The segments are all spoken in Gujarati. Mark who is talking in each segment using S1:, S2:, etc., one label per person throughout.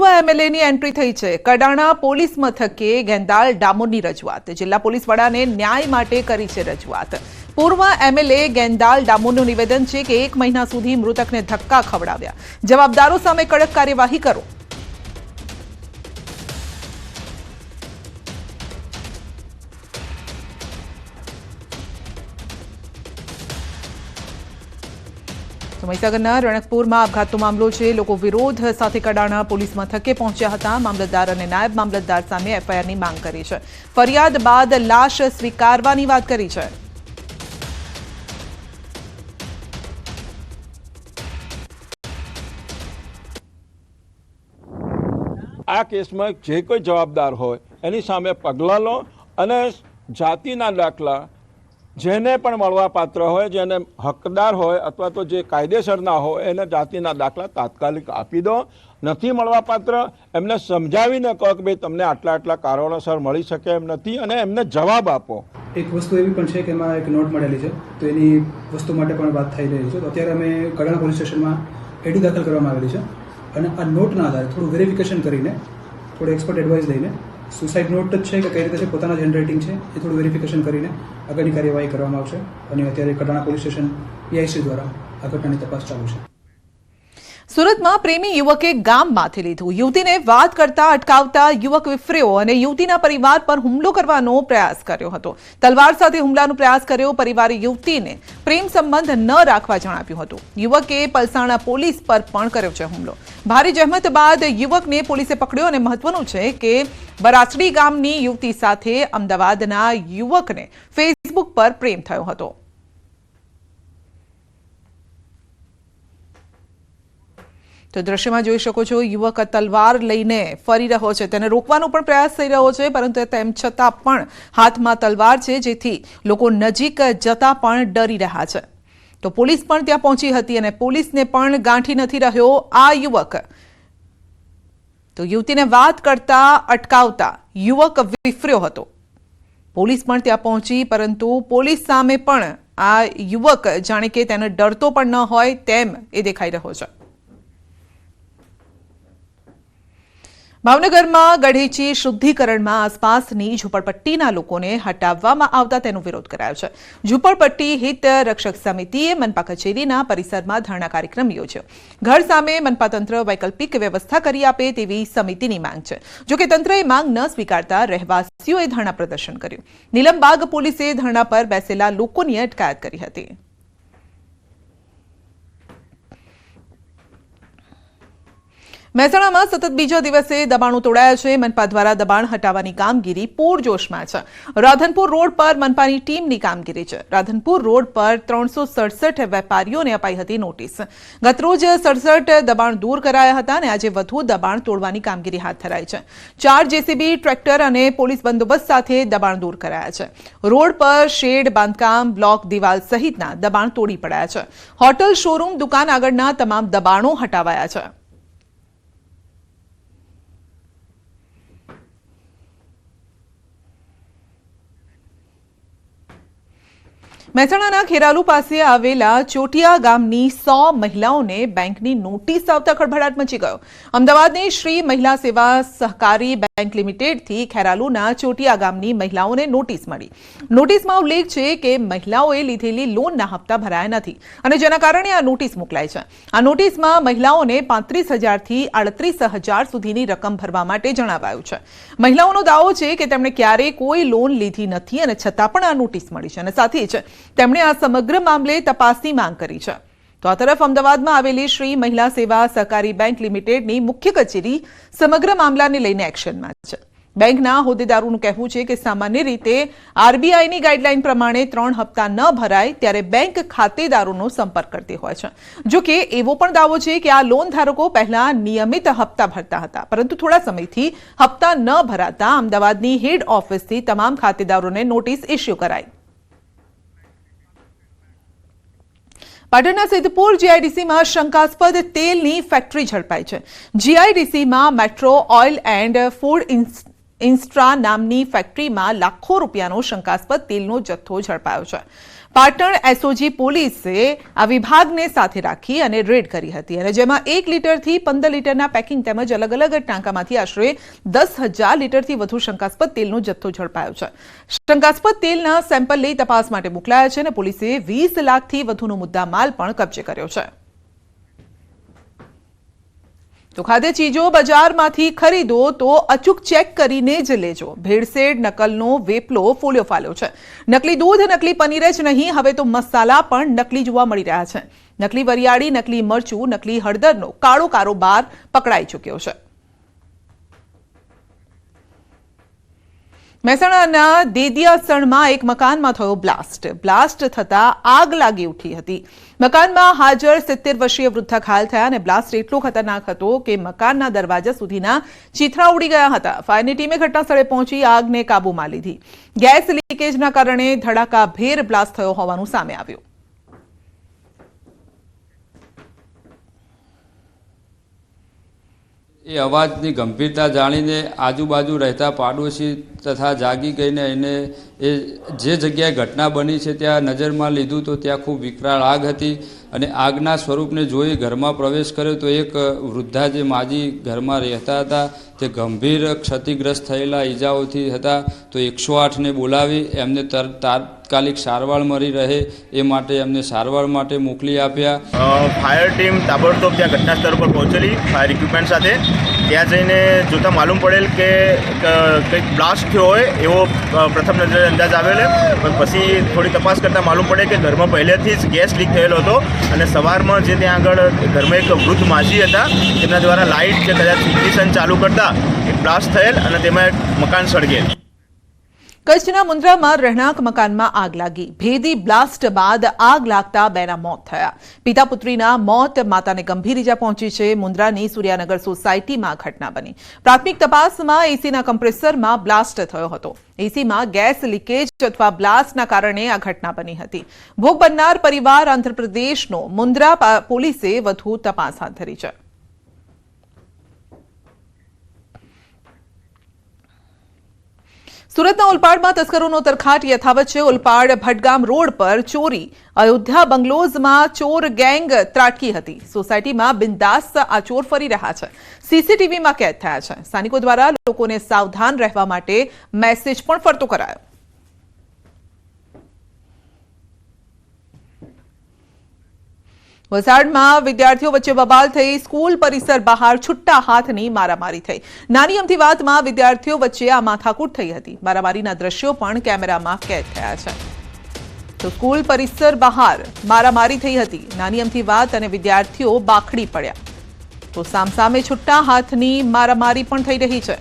S1: પૂર્વ એમએલએની એન્ટ્રી થઈ છે. કડાણા પોલીસ મથકે ગેંદાલ ડામોરની રજૂઆત. જિલ્લા પોલીસ વડાને ન્યાય માટે કરી છે રજૂઆત. પૂર્વ એમએલએ ગેંદાલ ડામોરનું નિવેદન છે કે એક મહિના સુધી મૃતકને ધક્કા ખવડાવ્યા. જવાબદારો સામે કડક કાર્યવાહી કરો. મહીસાગરના રણકપુરમાં આપઘાતનો મામલો છે. લોકો વિરોધ સાથે કડાણા પોલીસ મથકે પહોંચ્યા હતા. મામલતદાર અને નાયબ મામલતદાર સામે એફઆઈઆરની માંગ કરી છે. ફરિયાદ બાદ લાશ સ્વીકારવાની વાત કરી છે.
S2: આ કેસમાં જે કોઈ જવાબદાર હોય, એની સામે પગલાં લો અને જાતિના દાખલા જેને પણ મળવા પાત્ર હોય, જેને હકદાર હોય અથવા તો જે કાયદેસરના હોય, એને જાતિના દાખલા તાત્કાલિક આપી દો. નથી મળવા પાત્ર એમને સમજાવીને કહો કે ભાઈ તમને આટલા આટલા કારણોસર મળી શકે એમ નથી અને એમને જવાબ આપો.
S3: એક વસ્તુ એવી પણ છે કે એમાં એક નોટ મળેલી છે, તો એની વસ્તુ માટે પણ વાત થઈ રહી છે. તો અત્યારે અમે કડાણા પોલીસ સ્ટેશનમાં એડી દાખલ કરવામાં આવેલી છે અને આ નોટના આધારે થોડું વેરિફિકેશન કરીને, થોડું એક્સપર્ટ એડવાઇસ લઈને સુસાઇડ નોટ જ છે કે કઈ રીતે છે, પોતાના જ હેન્ડરાઇટિંગ છે, એ થોડું વેરિફિકેશન કરીને આગળની કાર્યવાહી કરવામાં આવશે. અને અત્યારે કડાણા પોલીસ સ્ટેશન પીઆઈસી દ્વારા આ ઘટનાની તપાસ ચાલુ છે.
S1: સુરતમાં પ્રેમી યુવકે ગામ માથે લીધું. યુવતીને વાત કરતા અટકાવતા યુવક વિફર્યો અને યુવતીના પરિવાર પર હુમલો કરવાનો પ્રયાસ કર્યો હતો. તલવાર સાથે હુમલાનો પ્રયાસ કર્યો, પરિવારે યુવતીને પ્રેમ સંબંધ ન રાખવા જણાવ્યું હતું. યુવકે પલસાણા પોલીસ પર પણ કર્યો છે હુમલો. ભારે જહેમત બાદ યુવકને પોલીસે પકડ્યો અને મહત્વનું છે કે વરાછડી ગામની યુવતી સાથે અમદાવાદના યુવકને ફેસબુક પર પ્રેમ થયો હતો. તો દ્રશ્યમાં જોઈ શકો છો, યુવક તલવાર લઈને ફરી રહ્યો છે. તેને રોકવાનો પણ પ્રયાસ થઈ રહ્યો છે, પરંતુ તેમ છતાં પણ હાથમાં તલવાર છે, જેથી લોકો નજીક જતા પણ ડરી રહ્યા છે. તો પોલીસ પણ ત્યાં પહોંચી હતી અને પોલીસને પણ ગાંઠી નથી રહ્યો આ યુવક. તો યુવતીને વાત કરતા અટકાવતા યુવક વિફર્યો હતો. પોલીસ પણ ત્યાં પહોંચી, પરંતુ પોલીસ સામે પણ આ યુવક જાણે કે તેને ડરતો પણ ન હોય તેમ એ દેખાઈ રહ્યો છે. ભાવનગરમાં ગઢેચી શુદ્ધિકરણમાં આસપાસની ઝૂંપડપટ્ટીના લોકોને હટાવવામાં આવતા તેનો વિરોધ કરાયો છે. ઝૂંપડપટ્ટી હિત રક્ષક સમિતિએ મનપા કચેરીના પરિસરમાં ધરણા કાર્યક્રમ યોજ્યો. ઘર સામે મનપા તંત્ર વૈકલ્પિક વ્યવસ્થા કરી આપે તેવી સમિતિની માંગ છે. જોકે તંત્રએ માંગ ન સ્વીકારતા રહેવાસીઓએ ધરણા પ્રદર્શન કર્યું. નીલમબાગ પોલીસે ધરણા પર બેસેલા લોકોની અટકાયત કરી હતી. મહેસાણામાં સતત બીજા દિવસે દબાણો તોડાયા છે. મનપા દ્વારા દબાણ હટાવવાની કામગીરી પૂરજોશમાં છે. રાધનપુર રોડ પર મનપાની ટીમની કામગીરી છે. રાધનપુર રોડ પર ત્રણસો સડસઠ વેપારીઓને અપાઈ હતી નોટિસ. ગતરોજ સડસઠ દબાણ દૂર કરાયા હતા અને આજે વધુ દબાણ તોડવાની કામગીરી હાથ ધરાઈ છે. ચાર જેસીબી, ટ્રેક્ટર અને પોલીસ બંદોબસ્ત સાથે દબાણ દૂર કરાયા છે. રોડ પર શેડ, બાંધકામ, બ્લોક, દિવાલ સહિતના દબાણ તોડી પડાયા છે. હોટલ, શોરૂમ, દુકાન આગળના તમામ દબાણો હટાવાયા છે. મહેસાણાના ખેરાલુ પાસે આવેલા ચોટિયા ગામની સો મહિલાઓને બેંકની નોટિસ આવતા ખળભળાટ મચી ગયો. અમદાવાદની શ્રી મહિલા સેવા સહકારી બેંક લિમિટેડથી ખેરાલુના ચોટિયા ગામની મહિલાઓને નોટિસ મળી. નોટિસમાં ઉલ્લેખ છે કે મહિલાઓએ લીધેલી લોનના હપ્તા ભરાયા નથી અને જેના કારણે આ નોટિસ મોકલાય છે. આ નોટિસમાં મહિલાઓને પાંત્રીસ હજારથી આડત્રીસ હજાર સુધીની રકમ ભરવા માટે જણાવાયું છે. મહિલાઓનો દાવો છે કે તેમણે ક્યારેય કોઈ લોન લીધી નથી અને છતાં પણ આ નોટિસ મળી છે અને સાથે જ તેમણે આ સમગ્ર મામલે તપાસની માંગ કરી છે. તો આ તરફ અમદાવાદમાં આવેલી શ્રી મહિલા સેવા સહકારી બેંક લિમિટેડની મુખ્ય કચેરી સમગ્ર મામલાને લઈને એક્શનમાં છે. બેંકના હોદ્દેદારોનું કહેવું છે કે સામાન્ય રીતે આરબીઆઈની ગાઈડલાઈન પ્રમાણે ત્રણ હપ્તા ન ભરાય ત્યારે બેંક ખાતેદારોનો સંપર્ક કરતી હોય છે. જો કે એવો પણ દાવો છે કે આ લોન ધારકો પહેલા નિયમિત હપ્તા ભરતા હતા, પરંતુ થોડા સમયથી હપ્તા ન ભરાતા અમદાવાદની હેડ ઓફિસથી તમામ ખાતેદારોને નોટિસ ઇસ્યુ કરાઈ. પાટણના સિદ્ધપુર જીઆઈડીસીમાં શંકાસ્પદ તેલની ફેક્ટરી ઝડપાઈ છે. જીઆઈડીસીમાં મેટ્રો ઓઇલ એન્ડ ફૂડ ઇન્સ્ટ્રા નામની ફેક્ટરીમાં લાખો રૂપિયાનો શંકાસ્પદ તેલનો જથ્થો ઝડપાયો છે. પાટણ એસઓજી પોલીસે આ વિભાગને સાથે રાખી અને રેડ કરી હતી અને જેમાં એક લીટરથી પંદર લીટરના પેકિંગ તેમજ અલગ અલગ ટાંકામાંથી આશરે દસ હજાર લીટરથી વધુ શંકાસ્પદ તેલનો જથ્થો ઝડપાયો છે. શંકાસ્પદ તેલના સેમ્પલ લઈ તપાસ માટે મોકલાયા છે અને પોલીસે વીસ લાખથી વધુનો મુદ્દામાલ પણ કબજે કર્યો છે. તો ખાદ્ય ચીજો બજારમાંથી ખરીદો તો અચૂક ચેક કરીને જ લેજો. ભેળસેળ નકલનો વેપલો ફોલ્યો ફાલ્યો છે. નકલી દૂધ, નકલી પનીર જ નહીં, હવે તો મસાલા પણ નકલી જોવા મળી રહ્યા છે. નકલી વરિયાળી, નકલી મરચું, નકલી હળદરનો કાળો કારોબાર પકડાઈ ચૂક્યો છે. મહેસાણાના દેદિયાસણમાં એક મકાનમાં થયો બ્લાસ્ટ. બ્લાસ્ટ થતા આગ લાગી ઉઠી હતી. મકાનમાં હાજર સિત્તેર વર્ષીય વૃદ્ધા ઘાયલ થયા અને બ્લાસ્ટ એટલો ખતરનાક હતો કે મકાનના દરવાજા સુધીના ચીથરા ઉડી ગયા હતા. ફાયરની ટીમે ઘટનાસ્થળે પહોંચી આગને કાબૂમાં લીધી. ગેસ લીકેજના કારણે ધડાકાભેર બ્લાસ્ટ થયો હોવાનું સામે આવ્યું.
S4: એ અવાજની ગંભીરતા જાણીને આજુબાજુ રહેતા પાડોશી તથા જાગી ગઈને એને એ જે જગ્યાએ ઘટના બની છે ત્યાં નજરમાં લીધું તો ત્યાં ખૂબ વિકરાળ આગ હતી અને આગના સ્વરૂપને જોઈ ઘરમાં પ્રવેશ કર્યો તો એક વૃદ્ધા જે માજી ઘરમાં રહેતા હતા, તે ગંભીર ક્ષતિગ્રસ્ત થયેલા ઈજાઓથી હતા, તો એકસો આઠને બોલાવી, એમને તર, તાત્કાલિક સારવાર મળી રહે એ માટે એમને સારવાર માટે મોકલી આપ્યા.
S5: ફાયર ટીમ તાબડતોબ ત્યાં ઘટના સ્થળ પર પહોંચેલી, ફાયર ઇક્વિપમેન્ટ સાથે. ત્યાં જઈને જોતાં માલુમ પડેલ કે કંઈક બ્લાસ્ટ થયો હોય એવો પ્રથમ નજરે અંદાજ આવેલ. પણ પછી થોડી તપાસ કરતાં માલુમ પડે કે ઘરમાં પહેલેથી જ ગેસ લીક થયેલો હતો અને સવારમાં જે ત્યાં આગળ ઘરમાં એક વૃદ્ધ માજી હતા, તેમના દ્વારા લાઇટ કે કદાચ ઇગ્નિશન ચાલુ કરતા બ્લાસ્ટ થયેલ અને તેમાં એક મકાન સળગેલ.
S1: કચ્છના મુન્દ્રામાં રહેણાંક મકાનમાં આગ લાગી. ભેદી બ્લાસ્ટ બાદ આગ લાગતા બેના મોત થયા. પિતા પુત્રીના મોત, માતાને ગંભીર ઇજા પહોંચી છે. મુન્દ્રાની સૂર્યાનગર સોસાયટીમાં ઘટના બની. પ્રાથમિક તપાસમાં એસીના કમ્પ્રેસરમાં બ્લાસ્ટ થયો હતો. એસીમાં ગેસ લીકેજ અથવા બ્લાસ્ટના કારણે આ ઘટના બની હતી. ભોગ બનનાર પરિવાર આંધ્રપ્રદેશનો. મુન્દ્રા પોલીસે વધુ તપાસ હાથ ધરી છે. સુરતના ઉલપાડમાં તસ્કરોનો તરખાટ યથાવત છે. ઉલપાડ ભટગામ રોડ પર ચોરી. અયોધ્યા બંગલોઝમાં ચોર ગેંગ ત્રાટકી હતી. સોસાયટીમાં બિંદાસ આ ચોર ફરી રહ્યા છે. સીસીટીવીમાં કેદ થયા છે. સ્થાનિકો દ્વારા લોકોને સાવધાન રહેવા માટે મેસેજ પણ ફરતો કરાયો. વલસાડમાં વિદ્યાર્થીઓ વચ્ચે બબાલ થઈ સ્કૂલ પરિસર બહાર છુટ્ટા હાથની મારામારી થઈ. નાની અમથી વાતમાં વિદ્યાર્થીઓ વચ્ચે આ માથાકૂટ થઈ હતી. મારામારીના દ્રશ્યો પણ કેમેરામાં કેદ થયા છે. તો સ્કૂલ પરિસર બહાર મારામારી થઈ હતી. નાની અમથી વાત અને વિદ્યાર્થીઓ બાખડી પડ્યા. તો સામસામે છુટ્ટા હાથની મારામારી પણ થઈ રહી છે.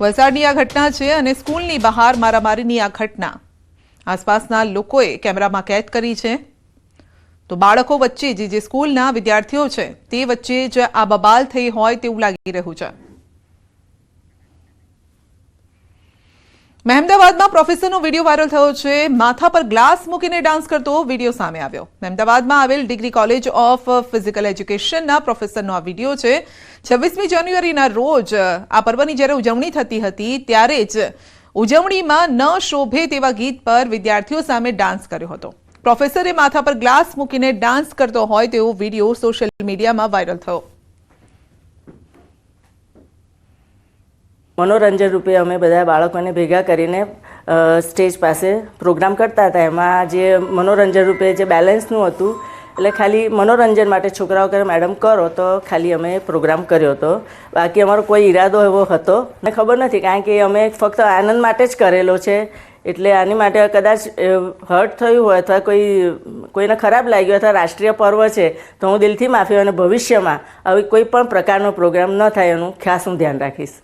S1: વલસાડની આ ઘટના છે અને સ્કૂલની બહાર મારામારીની આ ઘટના. આસપાસના લોકોએ કેમેરામાં કેદ કરી છે. તો બાળકો વચ્ચે જે જે સ્કૂલના વિદ્યાર્થીઓ છે, તે વચ્ચે જ આ બબાલ થઈ હોય તેવું લાગી રહ્યું છે. મહેમદાવાદમાં પ્રોફેસરનો વીડિયો વાયરલ થયો છે. માથા પર ગ્લાસ મૂકીને ડાન્સ કરતો વીડિયો સામે આવ્યો. મહેમદાવાદમાં આવેલ ડિગ્રી કોલેજ ઓફ ફિઝિકલ એજ્યુકેશનના પ્રોફેસરનો આ વીડિયો છે. છવ્વીસમી જાન્યુઆરીના રોજ આ પર્વની જ્યારે ઉજવણી થતી હતી, ત્યારે જ ઉજવણીમાં ન શોભે તેવા ગીત પર વિદ્યાર્થીઓ સામે ડાન્સ કર્યો હતો. પ્રોફેસરે માથા પર ગ્લાસ મૂકીને ડાન્સ કરતો હોય તેવો વીડિયો સોશિયલ મીડિયામાં વાયરલ થયો.
S6: મનોરંજન રૂપે અમે બધા બાળકોને ભેગા કરીને સ્ટેજ પાસે પ્રોગ્રામ કરતા હતા. એમાં જે મનોરંજન રૂપે જે બેલેન્સનું હતું, એટલે ખાલી મનોરંજન માટે છોકરાઓ કરે મેડમ, કરો. તો ખાલી અમે પ્રોગ્રામ કર્યો હતો. બાકી અમારો કોઈ ઈરાદો એવો હતો. મને ખબર નથી, કારણ કે અમે ફક્ત આનંદ માટે જ કરેલો છે. એટલે આની માટે કદાચ હર્ટ થયું હોય અથવા કોઈ, કોઈને ખરાબ લાગ્યું અથવા રાષ્ટ્રીય પર્વ છે, તો હું દિલથી માફી અને ભવિષ્યમાં આવી કોઈ પણ પ્રકારનો પ્રોગ્રામ ન થાય એનું ખાસ હું ધ્યાન રાખીશ.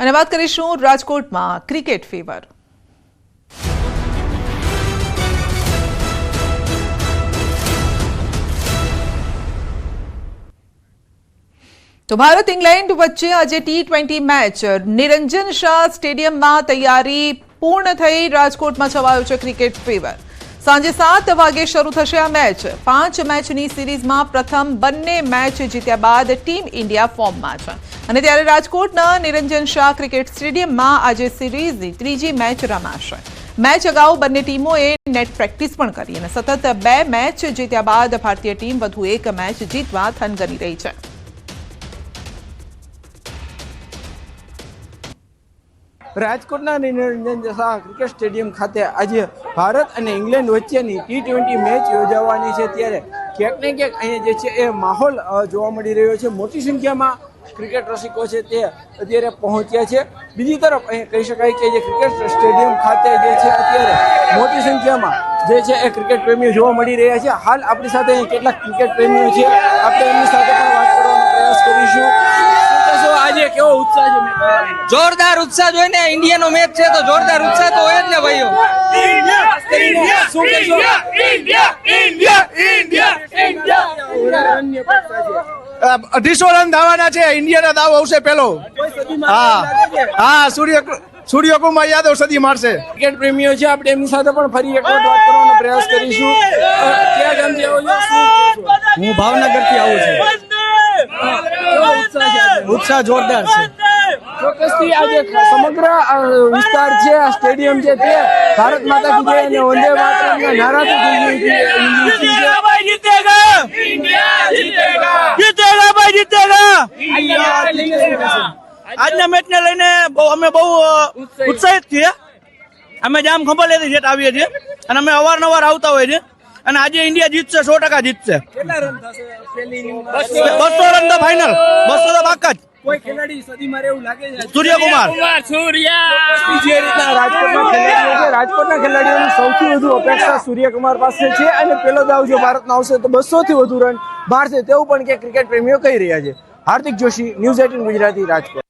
S1: અને વાત કરીશું રાજકોટમાં ક્રિકેટ ફીવર તો ભારત ઇંગ્લેન્ડ વચ્ચે આજે T twenty match Niranjan Shah સ્ટેડિયમમાં તૈયારી પૂર્ણ થઈ, રાજકોટમાં છવાયો છે ક્રિકેટ ફીવર સાંજે સાત વાગે શરૂ થશે આ મેચ પાંચ મેચની સિરીઝમાં પ્રથમ બંને મેચ જીત્યા બાદ ટીમ ઇન્ડિયા ફોર્મમાં છે. અને ત્યારે રાજકોટના નિરંજન શાહ ક્રિકેટ સ્ટેડિયમમાં આજે સિરીઝની ત્રીજી મેચ રમાશે. મેચ અગાઉ બંને ટીમોએ નેટ પ્રેક્ટિસ પણ કરી અને સતત બે મેચ જીત્યા બાદ ભારતીય ટીમ વધુ એક મેચ જીતવા થનગની રહી છે.
S7: રાજકોટના નિરંજન જસા ક્રિકેટ સ્ટેડિયમ ખાતે આજે ભારત અને ઇંગ્લેન્ડ વચ્ચેની ટી ટ્વેન્ટી મેચ યોજાવાની છે. ત્યારે ક્યાંક ને ક્યાંક અહીંયા જે છે એ માહોલ જોવા મળી રહ્યો છે. મોટી સંખ્યામાં ક્રિકેટ રસિકો છે તે અત્યારે પહોંચ્યા છે. બીજી તરફ અહીંયા કહી શકાય કે જે ક્રિકેટ સ્ટેડિયમ ખાતે જે છે અત્યારે મોટી સંખ્યામાં જે છે એ ક્રિકેટ પ્રેમીઓ જોવા મળી રહ્યા છે. હાલ આપણી સાથે અહીં કેટલાક ક્રિકેટ પ્રેમીઓ છે. આપણે એમની સાથે પણ વાત કરવાનો પ્રયાસ કરીશું. આજે કેવો ઉત્સાહ છે જોરદાર ઉત્સાહ
S8: જોરદાર ઉત્સાહ જોઈને ઇન્ડિયાનો મેચ છે તો જોરદાર ઉત્સાહ તો હોય જ ને ભાઈઓ.
S9: અઢીસો રન દાવાના છે. ઇન્ડિયાના દાવ આવશે પેલો. હા. હા સૂર્ય સૂર્યકુમાર યાદવ સદી મારશે.
S7: ક્રિકેટ પ્રેમીઓ છે આપણે એમની સાથે પણ ફરી એક વાત કરવાનો પ્રયાસ કરીશું?
S9: હું ભાવનગરથી આવું છું.
S7: ઉત્સાહ
S9: જોરદાર છે.
S7: ચોક્કસથી આજે સમગ્ર વિસ્તાર છે આ સ્ટેડિયમ છે તે ભારત માતા કી જય અને વંદે માતરમના નારાથી ગુંજી ઉઠી છે.
S9: આજના મેચ ને લઈને બહુ અમે બહુ ઉત્સાહિત. છીએ. અમે જામ ખંભા લેતી જેટ આવીએ છીએ અને અમે અવારનવાર આવતા હોઈએ છીએ. અને આજે ઇન્ડિયા જીતશે સો ટકા જીતશે.
S7: કેટલા રન થશે પહેલી ઇનિંગમાં?
S9: બસો રન તો ફાઈનલ બસો તો પાકા જ.
S7: કોઈ ખેલાડી સદી મારે એવું લાગે છે?
S9: સૂર્યકુમાર.
S7: જે રીતના રાજકોટના ખેલાડીઓ છે. રાજકોટના ખેલાડીઓની સૌથી વધુ અપેક્ષા સૂર્યકુમાર પાસે છે અને પેલો દાવ જો ભારતનો આવશે તો બસો થી વધુ રન મારશે તેવું પણ કે ક્રિકેટ પ્રેમીઓ કહી રહ્યા છે. Hardik Joshi news eighteen Gujarati Rajkot.